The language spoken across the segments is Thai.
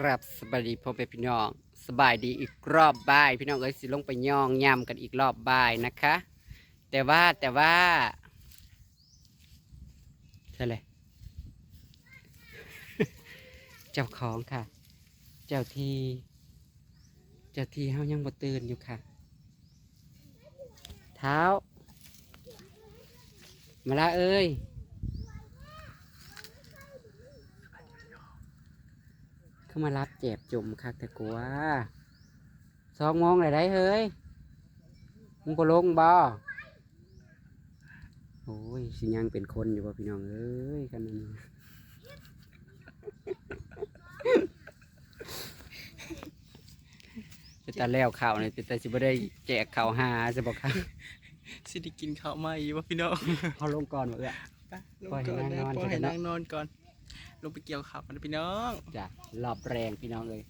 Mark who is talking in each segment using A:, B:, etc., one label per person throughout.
A: ครับสบายดีพ่อแม่พี่น้อง สบายดีอีกรอบบ่าย พี่น้องเอ้ยสิลงไปย่องย่ำกันอีกรอบบ่ายนะคะ แต่ว่าแต่ว่าใช่เลยเจ้าของค่ะ เจ้าที่ เจ้าที่เฮายังบ่ตื่นอยู่ค่ะ เท้า มาละเอ้ย เข้ามารับเจ็บจุ่มคักแต่กลัวสองโมงเลยได้เฮ้ยมึงก็ลงบ่โอ้ยสิยังเป็นคนอยู่ป่ะพี่น้องเอ้ยกันนั่นน่ะเป็นตาแล้วข่าวเนี่ยเป็นตาสิบ่ได้แจกข่าวหาจะบอกค่ะ
B: สิได้กินข้าวไหมวะพี่น้อง
A: เขาลงก่อนวะเอ้ย
B: ไปลง
A: ปล่อยให้
B: ก่อน
A: นางนอน
B: นะปล่อย
A: ก่
B: ให้
A: อนนะ
B: นางนอนก่อน ลงไปเกี่ยวข้าวกันนะพี่น้อง
A: จ้ะรอบแรงพี่น้องเลย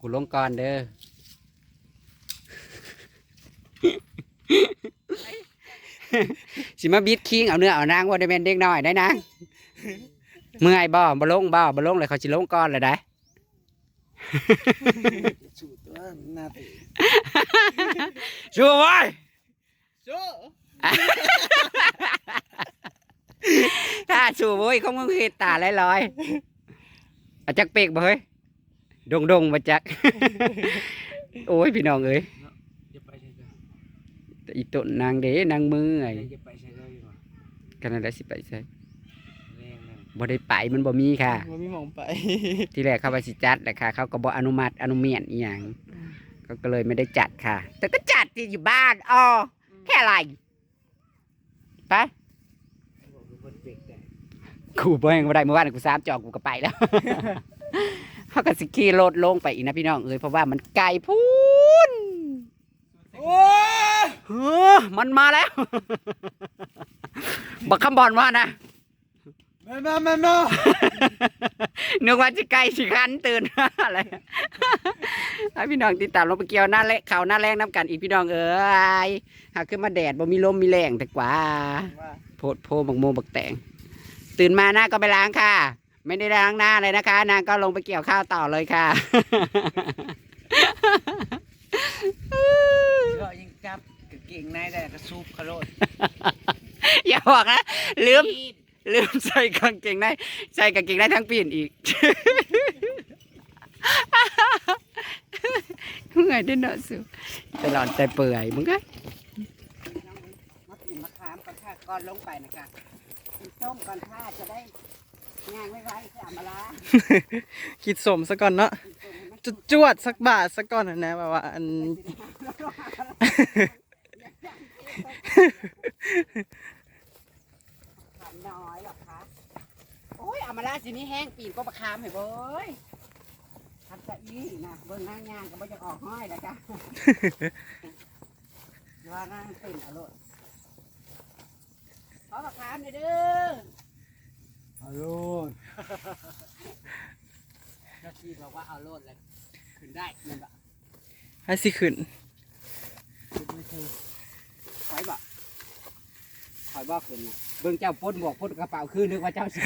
A: กูลงก่อนเด้อสิมาบิดคิงเอาเนื้อเอานางว่าได้เป็นเด็กน้อยได้นางเมื่อยบ่บ่ลงบ่บ่ลงเลยเขาสิลงก่อนเลยได้
B: สูตรว่าหน้าตี
A: ชัวร์ไว้
B: โจ้
A: ถ้าชั วร์เว้ยเขามึงเห็ดตาลอยๆอาจักเปกบ่เฮ้ยดงดงๆมาจัก โอ้ยพี่น้องเอ้ย
B: อย่าไปใช่ไหม
A: แต่อีตุนนางเด้นางมือไง
B: อย่าไปใช่เลยว่ะ
A: กันนั่นแหละสิไปใส่
B: แรงนั่น
A: บ่ได้ไปมันบ่มีค่ะ
B: มันไม่มองไป
A: ที่แรกเขาว่าสิจัดแหละค่ะ เขาก็บ่อนุมัติอนุเมียนอีหยังเขาก็เลยไม่ได้จัดค่ะ แต่ก็จัดที่อยู่บ้านอ๋อแค่อะไรไป กูบ่ยังบ่ได้เมื่อวานกูสามจอกกูก็ไปแล้วเขาก็สิขี่รถลงไปอีกนะพี่น้องเอ้ยเพราะว่ามันไกลพูน
B: โอ้
A: เฮ้อมันมาแล้ว บักคำบอลว่านะ
B: แม่แม่แม่แม่
A: นึกว่าจะไกลสิคันตื่นอะไรให้พี่น้องติดตามลงไปเกี่ยวหน้าเละเขาหน้าแรงน้ำกันอีกพี่น้องเอ้ยหากขึ้นมาแดดบ่มีลมมีแรงแต่กว่า
B: ว่า
A: โพดโพบักโมบักแตง ตื่นมาหน้าก็ไปล้างค่ะ ไม่ได้ล้างหน้าเลยนะคะ นางก็ลงไปเกี่ยวข้าวต่อเลยค่ะ
B: ก็ยังจับกางเก่งในได้กระซูบขะโลด
A: อย่าบอกนะลืมลืมใส่กางเกงในใส่กางเกงในทั้งปีนอีกมึงไงได้เนาะสุตลอดใจเปื่อยมึงก็มากินมะขามก่อนค่ะก่อนลงไปนะคะ กินส้มก่อนค่ะจะได้งานไม่ไว้จะเอามาล้า
B: คิดสมซะก่อนเนาะจุดจวดสักบาทสักก่อนนะนะแบบว่าอัน
A: ขามน้อยหรอคะโอ้ยเอามาล้าสินี้แห้งปีนก็มะขามให้เบ้ยทำสะอีนะเบิ่งนั่งย่างก็ไม่จะออกห้อยแล้วจ้ะว่านั่งเป็นเอาโลดข อมะขามหน่อยเด้อ
B: เอาโลด
A: เจ้าที่บอกว่าเอาโลดเลยขึ้นได้เงินบะ
B: ให้สิขึ้น
A: ถอยบะถอยบ่ขึ้นนะเบิ่งเจ้าพ้นบวกพ้นกระเป๋าคือนึกว่าเจ้าสิ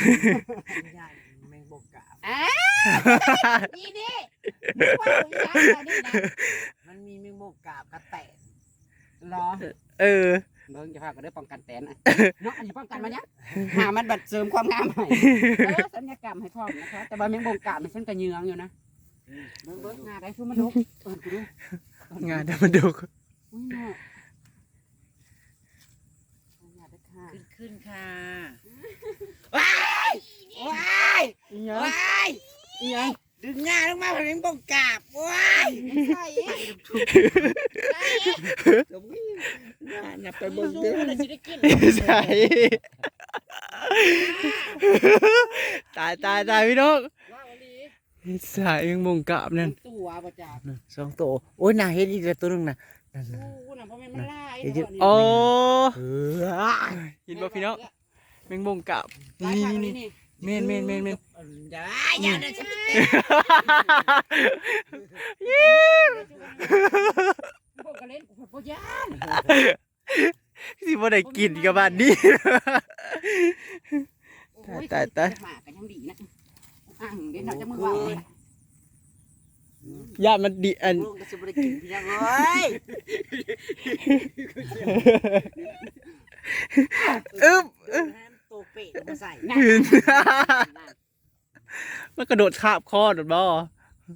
B: ไม่ได้แมงบกกาบ
A: อ้าวนี่ดิว่าอีหยังอันนี้นะ
B: มันมีแมงบกกาบกระแตะ
A: รอ
B: เออ
A: เบิ่งจะพากันได้ป้องกันแตนอะเนาะอันนี้ป้องกันมาเนี่ยหามันบัดเสริมความงามให้เออสัญญกรรมให้พร้อมนะคะแต่ว่าแมงบงกาบมันเส้นกระเยืองอยู่นะเบิ่งเบิ่งงาได้ทุ่มมันลุกเอิ้นกูดู
B: งานเดี๋ยวมาดู
A: อุ้ยเนาะงาได้ค่ะ
C: ขึ้นขึ้นค่ะ
A: ว้ายว้าย
B: อีหยัง
A: ว้าย
B: อีหยัง
C: ดึงหน้าลงมาเพราะมันบงกราบว้าย
A: ไม่ใช่เอ๊ะ
C: เดี๋ยววิ่งหน้านับไปเบิ่งเด้อ
A: เราจะได้กิน
B: ใช่ตายตายตายพี่น้อง
A: ว้าวอีหลี
B: สายแมงบกกาบนั่น
A: ตัวประจักษ์
C: สองตัวโอ้ยน่าเห็นอีกแล้วตัวหนึงน่ะนั่นน่ะ
A: กูน่ะเพราะมันมันลาย
C: เดี๋ยว
B: โอ้
C: เออ
B: เห็นป่ะพี่น้องแมงบงกาบ
A: ลาย
B: นี่
A: ขาว
B: นี่
A: นี่
B: นี่
A: นี่
B: เมนเมนเมนเมน
C: อย่าอย่านะฉัน
A: พวกกระเล่นกูพวกย่าน
B: สิบ่ได้กินกับบ้านนี้
A: โโอ้
B: ตายตาย
A: หมากันยังดีนะอ่างเดี๋ยวเราจะมือวางเลย
B: ญาติมันดีอัน
C: ลูกก็จะบ่ได้กินพี่ยังเอ้ย
B: อึ๊บ
C: ให้มันโตเปะมาใส่
A: นะ
B: มันกระโดดคาบคอโดดบ่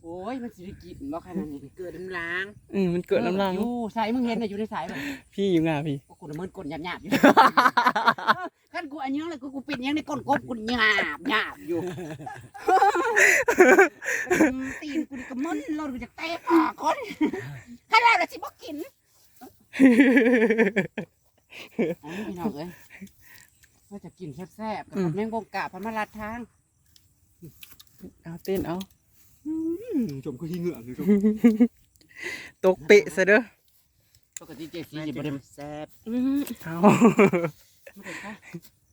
A: โอ้ยมันสิได้กินบ่ขนาดนี้
C: เกิดน้ำล้าง
B: อืมมันเกิดน้ำลัง
A: อยู่สายมึงเห็นน่ะอยู่ในสายบ่
B: พี่อยู่ง่าพี่
A: โอ้กูน่ะมันกดหยาบๆอยู่คันกูอันยังเลยกูกูเป็นยังในก้นกบกูหยาบหยาบอยู่ตีนกูนี่ก็มึนรถกูจะเตะปากคนขนาดละสิบ่กินอันนี้พี่น้องเอ้ย ว่าจะกินแซ่บๆกับแมงบงกาพันมาลัดทาง
B: เอาเต้นเอา
A: ชมก็ที่เหงือกชม
B: ตกเปะซะเด้อ
A: ปกติเจซี
C: น่า
A: จะ
C: จะ
A: บ่ได้
C: แซ่บ
B: เอา
A: ไม่ได้ค่ะ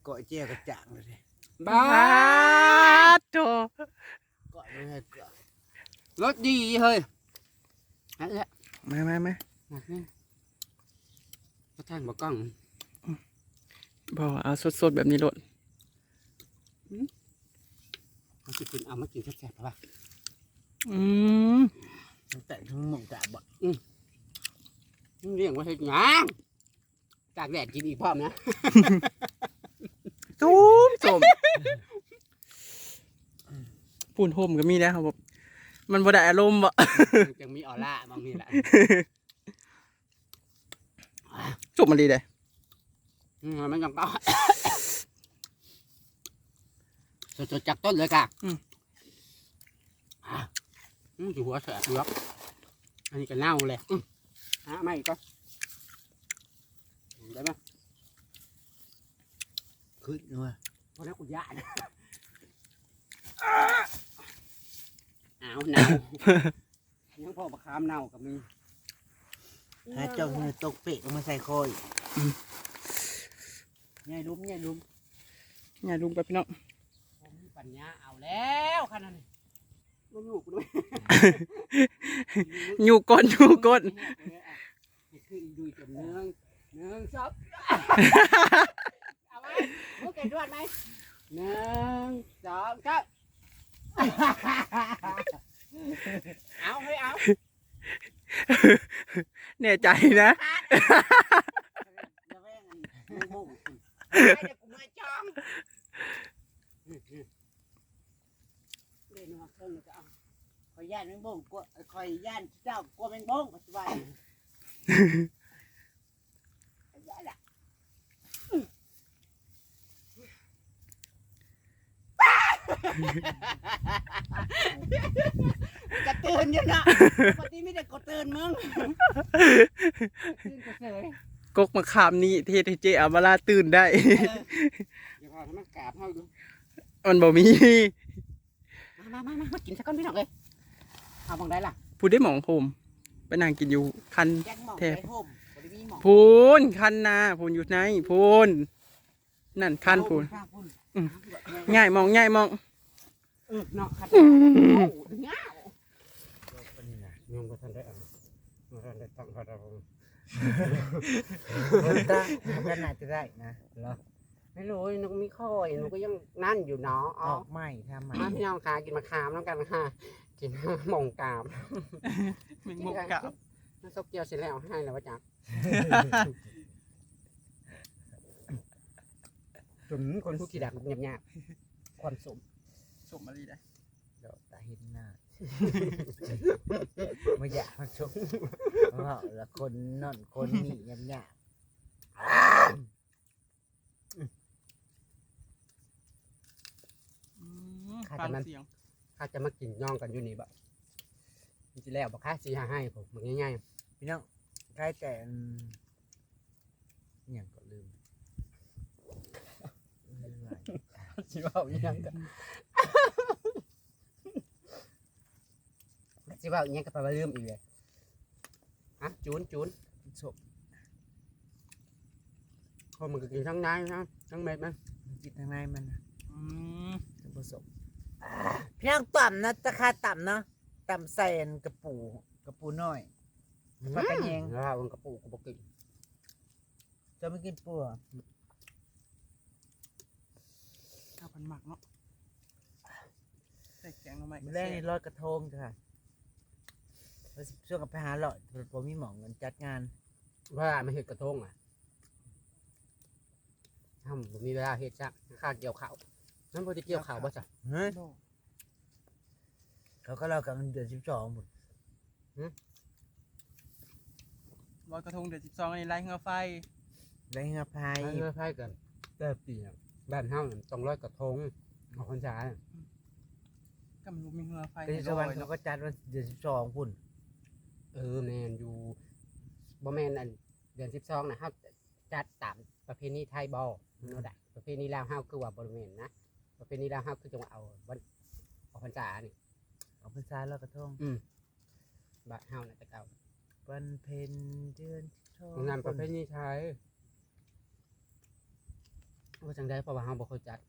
C: เกาะเจียวกระจ่างเลยดิ
A: บ้า
B: โต
C: เกาะเลยให้เกาะ
A: รถดีเฮ้ยอันเอ้ย
B: มามามา
A: หนักนี่ก็ทางบ่กล้อง
B: บ่เอาสดๆแบบนี้โลด
A: เอาสิกินเอามากินแซ่บๆป่ะ
B: อืม
C: ตั้งแต่ทั้งหมดกะบ่
A: เรียกว่าเฮ็ดหยังตากแดดกินอีกพร้อมนะ
B: ตุ้มสมปุ่นโฮมก็มีแล้วครับผมมันบ่ได้อารมณ์บ่
A: มันจังมีออร่าบางทีแหละ
B: จบมาดีเลย
A: อืมมันยังเป้า สดๆจากต้นเลยค่ะอืมอืมอยู่หัวแสบเลือกอันนี้ก็เน่าเลยอืมหาไม่ก็ได้ไหม
C: ขึ้นว่ะ
A: พอแล้วกูย่านอ้าวเน่า ยังพอประคามเน่ากับมี
C: ถ้าเจ้าเนื้อตกเปะก็มาใส่คอย
A: ใหญ่ลุ้มใหญ่ลุ้ม
B: อย่าลุงไปพี่น้อง
A: ผมมีปัญญาเอาแล้วขนาดนี้มันอยู่กูด้วย
B: อยู่ก้นอยู่ก้น
A: คืออีดูจมเนืองเนืองซับเอาไหมมึงเก่งด้วยไหมหนึ่งสองสามเอาให้เอา
B: แน่ใจนะ
A: อย่าแว่งอันมึงบุ้งให้เด็กกูมาจ้องเล่นมาเครื่องก็เอา
C: คอยย่านแมงบ่งกลัวคอยย่านเจ้ากลัวแมงบ่งปัจจุบัน
A: กระตือนอยู่นะปกติไม่ได้กระตือนมึงตื่นกระเสย
B: กกมาขามนี้เทเจอาบาลาตื่นได้
A: อย่าพอทำมันกราบเฮาดู
B: มันบ่มี
A: มามามามากินสักก้อนพี่น้องเลยเอาบังได้ล่ะ
B: พูดได้หมองผมไปนั่งกินอยู่คัน
C: แจ้งหมอง
B: แทบ
C: ไปห่มบ่ได้มีหมอง
B: พูนคันนาพูนอยู่ไหนพูนนั่นคันพูน
A: ข้างพุ่น
B: อืม ง่ายมองง่ายมอง
A: เออเนาะคันโอ้โหเงายังบ่ทันได้เอาบ่ทันได้ตั้งเขา ได้บ่
C: เออตามันก็น่าจะได้นะเหรอ
A: ไม่รู้นกมีค่อยนกก็ยังนั่นอยู่เนาะ
C: อ
A: เอา
C: อกใหม่ทำใหม่
A: มาพี่น้องค่ะกินมะขามน้ำกันค่ะ กินหมองกาม
B: มึงมกกับ
A: น้ำซุปเกี๊ยวเสร็จแล้วให้แล้ววะจ๊ะจนคนผู้ขี้ดักเงียบๆความสม
B: สมมาดีได้
C: เดี๋ยวตาเห็นหน้า ไม่อยากมาชมเพราะละคนนั่นคนนี่ยำยาก
B: ฟังเสียง
A: ข้าจะมากินย่องกันอยู่นี่บ่จริงๆแล้วบอกข้าสีหาให้ผมมันง่าย
C: พี่น้องใกล้แต่อืมอหย่างก็ลืมลืมอะไร
A: ๆสิว่าอีหยังกัน สิว่าอีหยังก็ไปว่าลืมอีกเลยฮะจูนจูน
C: ศพ
A: พอมันก็กินทั้งน้ำนะทั้งเม็ดมัน
C: มันกินทางในมันนะ
B: อืม
C: ทั้งผสมพี่น้องต่ำนะราคาต่ำเนาะต่ำใส่อันกระปูกระปูน้อย ปลากระแยง
A: แล้วมันกระปูกระปุกกิน
C: จะไม่กินปูเหรอ
B: เอาไปมันหมักเนาะใส่แกงหน่อไม้
C: มื้อแรกนี่ลอยกระทงจ้ะค่ะแล้วสิ ช่วงกับไปหาเลาะผมมีหมองเงินจัดงาน
A: ว่ามันเห็ดกระทงอะทำผมมีเวลาเห็ดจ้ะข้าเกี่ยวข้าวนั่นพอจะเกี่ยวข้าวบ่จ้ะ
C: เฮ้ย
B: โด
C: เขาก็เล่ากันเดือนสิบสองหมด
B: ลอยกระทงเดือนสิบสองอันนี้ไล่เงาไฟ
C: แรงอภัย
A: ไปเรื่อยๆกันแต่ปีน่ะบ้านเฮาน่ะต้องร้อยกระทงออกพรรษา
B: ก็มันบ่มีเงาไฟ
C: เป็นสวรรค์เขาก็จัดวันเดือนสิบสองพุ่น
A: เออแมนอยู่บ่แมนอันเดือนสิบสองนะเฮาจัดตามประเพณีไทยบ่เนาะได้ประเพณีลาวเฮาคือว่าบ่แม่นนะประเพณีลาวเฮาคือจังว่าเอาวันออกพรรษานี่
C: เอาพรรษาลอยกระทง
A: อืมบ้านเฮาน่ะแต่เก่า
C: วันเพ็ญเดือนสิบสอง
A: งานประเพณีไทยว่าจังได๋เพราะว่าเฮาบ่เคยจัด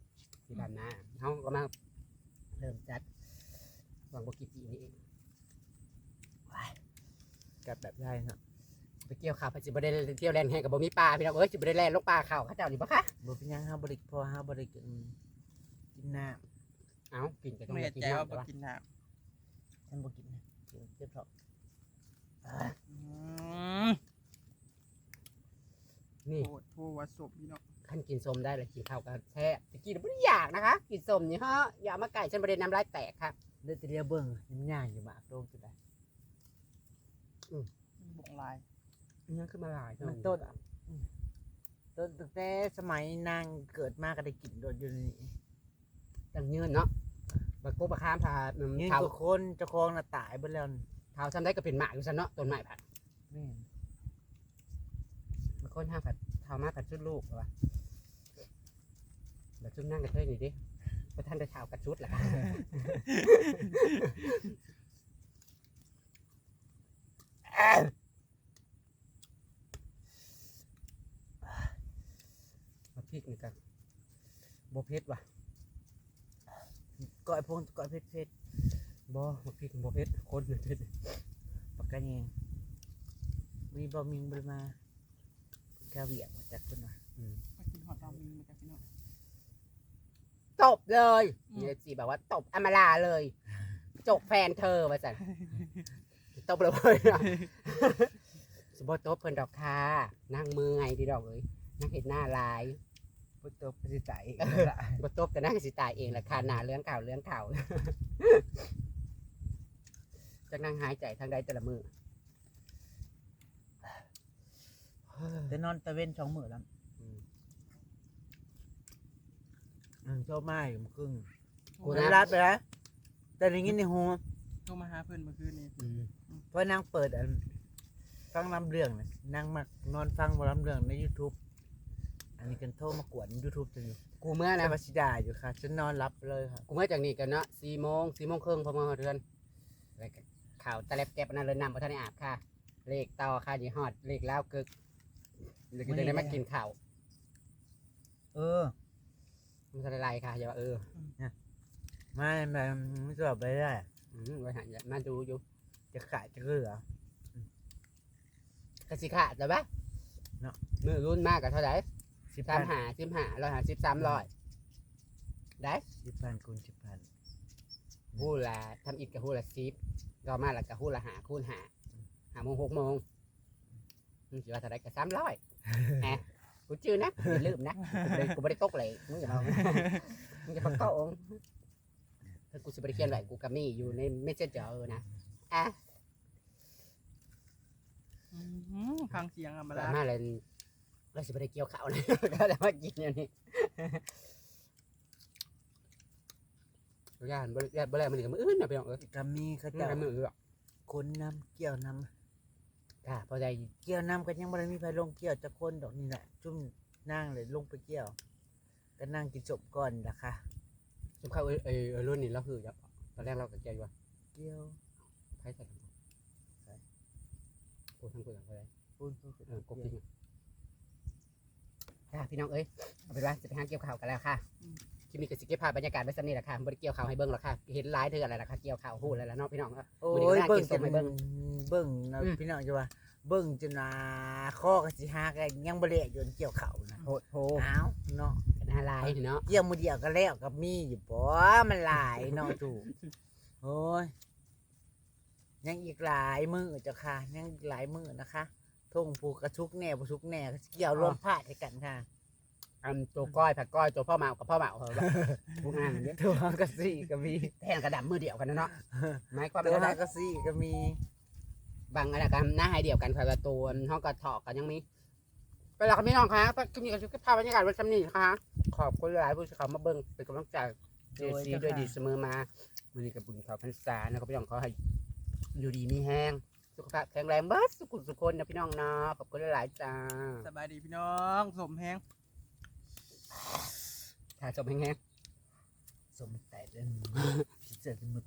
A: ที่บ้านนาเฮาก็มาเริ่มจัดหวังบ่กี่ปีนี้เอง
C: กับแบบไทยเนาะ
A: ไปเกี่ยวข้าวไปสิบ่ได้เที่ยวแล่นแห่กับบ่มีปลาพี่น้องเอ้ยสิบ่ได้แล่นลงปลาข้าวเขาเจ้านี่บ่คะ
C: บ่เป็นหยังห้าบริกพอห้าบริกกินกินน้
A: เอ้ากินก็ต้อง
B: ไม่
A: ได้กิน
B: แจ้ว
A: น้ำ
B: บ่
A: แต่ว่า
B: กินน้ำ
C: ฉันบ่กินนะกินเจ็บท้องำ
B: อืม
A: นี่
B: โคตรโทวัดศพพี่น้อง
A: ขั้นกินส้มได้เลยกินข้าวกันแท้ตะกี้ไม่ได้อยากนะคะ กินส้มนี่ฮะอย่ามาไก่ฉันประเด็นน้ำลายแตกค่ะ
C: เลือดเรียเบิ่งยังย่างอยู่มากโดนจุดใด
B: บกลาย
A: นี่ขึ้นมาหลาย
C: มันต้นอืมต้นตั้งแต่สมัยนางเกิดมาก็ได้กินโดดอยู่นี่
A: จังยืนเนาะบักกุบบักข้ามพา
C: ยืน
A: เท้า
C: กับคนเจ้าของน่ะตายไปแล้วนี่
A: เท้าฉันได้ก็เป็นหมากอยู่ฉันเนาะต้นไม้ผัด
C: แม่น
A: บางคนห้าผัดเท้ามาผัดชุดลูกเหรอวะแบบชุดนั่งกระเทยนี่ดิพระท่านได้เท้ากระชุดแหละ มาพริกนี่กันโบเพชรว่ะ
C: ก้อยพงก้อยเพชรเพชร
A: บ่มาพริกโบเพชรคนหนึ่งเพชร
C: ปากกาแยงมีบ่มีบ่มาแค่เวียกมาจากคนว่า
B: มากินหอดรามีเหมือนกันพี่น้อง
A: ตบเลย
B: อืม
A: เนี่ยจีแบบว่าตบอำมาลาเลย จกแฟนเธอมาสั่น ตบเลยนะ สมบูรณ์ตบเพิ่นดอกค่ะนั่งมือไงดีดอกเลยนั่งเห็นหน้าลาย
C: พุทธปฏิใจ
A: บ่ตบแต่นั่งสิตายเองแหละค่ะหน้าเลื้อนเข่าเลื้อนเข่าจากนั่งหายใจทางใดแต่ละมือ
C: แต่นอนตะเว้นสองมื้อแล้ว
A: อืม
C: อืมชอบมากอยู่เมื่อครึ่ง
A: กู
C: กู
A: นะ
C: รับไปแล้วแต่ในนี้ในหู
B: โทรมาหาเพื่อนเมื่อคืนนี้
A: อืม
C: เพราะนางเปิดอันฟังลำเรื่องน่ะนางมานอนฟังบอลำเรื่องใน YouTube อันนี้กันโทรมากวน YouTube จนอยู่
A: กูเมื่อ
C: นา
A: นะ
C: วาชิดาอยู่ค่ะฉันนอนรับไปเลยค่ะ
A: กูเมื่อจากนี้กันเนาะสี่โมงสี่โมงครึ่งพอมาเดือนแล้วก็ข่าวตะเล็บแก็บอันนั้นเลยนำประทานอาบค่ะ เลขต่อค่ะยี่ฮอดเลขแล้วกึกเลยก็จะได้มากินข้าว
C: เออ
A: มันจะละลายค่ะอย่าว่าเออ
C: ไม่ไม่ไม่ตอบไปได้
A: อืมไว้หันมาดูอยู่
C: จะขายจะเหลือก
A: ระสิขาดแต่ปะ
C: เนาะ
A: มือรุ่นมากกับเท่าไหร่
C: สิบ
A: สา
C: พั
A: ม
C: น
A: หาสิบหาร้อยหาสิบสามร้อยได้
C: สิบพันคูณสิบพัน
A: หูละทำอิดกับหูละสิบต่อมาละกับหูละหาคูณหาหาโมงหกโมงมึงสิว่าเท่าไหรกับสามร้อยแหมกูชื่อนะอย่าลืมนะกูเลยกูไม่ได้ตกเลยมึงอย่าเอามึงจะพักเก้าองค์ถ้ากูสิบริเคียนไว้กูก็มีอยู่ในเมสเซนเจอร์นะ อะ
B: อื้อหือฟังเสียงอะมา
A: แต่
B: ละ
A: มาเลยเราสิบริเกี่ยวเขาวนะก็จะมากินอย่างนี้ย่านบริย่านบริมันกับมืออื่นนะพี่น้องเออ
C: ก็มีเขา
A: มัน
C: เจะ
A: กับมืออื่นหรอก
C: คนนำเกี่ยวน
A: ค่ะพอใจำ
C: เกี่ยวนำกันยังไม่ได้มีใครลงเกี่ยวจะคนดอกนี่แหละจุ่มนั่งเลยลงไปเกี่ยว ก็นั่งกินจบก่อนนะคะ
A: สมเข้าเออเออเออรุ่นนี้เราคือจะตอนแรกเรากับใจว่า
C: เกี่ยว
A: ไพ่ใส่ถังโอ้ทั้งคนทั้งคนเลย
C: พูดพูด
A: เออกบจริงค่ะพี่น้องเอ้ยเอาเป็นว่าจะไปหาเกี่ยวข่าวกันแล้วค่ะคลิปนี้ก็สิเก็บภาพบรรยากาศไว้สักนิดแหละค่ะบริเกี่ยวข่าวให้เบิ่งหรอกค่ะเห็นไลฟ์เธออะไรล่ะค่ะเกี่ยวข่าวหูอะไรแล้วเนาะพี่น้องเนาะ
C: โอ้
A: วันนี้
C: ย
A: ก็น่า
C: เบิ่
A: กิ
C: ง
A: นส้
C: จะ
A: มให้เบิ่
C: เบิ่
A: ง
C: งเบิ่งนะ
A: อืม
C: พี่น้องจะว่าเบิ่งจนว่าข้อก็สิหักอะยังบ่เละอยู่เกี่ยวเข่านะ
A: โหดโห
C: อ้าวเนาะ
A: นะฮะาลายเนาะ
C: เกี่ยวมือเดียวก็แล้วกับมีอยู่ปอมันหลายเนาะถูกโอ้ย ยังอีกหลายมือเจ้าค่ะ ยังอีกหลายมือนะคะทงผูกกระชุกแหน่ผูชุกแหน่เกี่ยวรวมพาดให้กันค่ะ
A: อันตัวก้อยผักก้อยตัวพ่อเมากับพ่อเมาเหรอพวกงานเนี่ย
C: ตัวกระซี่ก็มี
A: แทนกระดำมือเดียวกันนะเนาะหมายความ
C: ตัว
A: ว่า
C: กระซี่ก็มี
A: บางอะไรกันหน้าให้เดียวกันค่ะตัวห้องกระถอกกันยังมีเวลาเขาไม่น้องคะก็มีกับภาพบรรยากาศวันจำนี้นะคะขอบคุณหลายผู้สื่อข่าวมาเบิ่งเป็นกำลังใจเจซีด้วยดีเสมอมาวันนี้กับบุญข่าวพรรษานะครับพี่น้องขอให้ อยู่ดีมีแห้งสุขภาพแข็งแรงเบิดสุขุมสุขคนนะพี่น้องเนาะขอบคุณหลายๆจ้า
B: สบายดีพี่น้องสมแฮง
A: ถ้าจบแห้ง
C: สมแต่เดินพิเศษมุด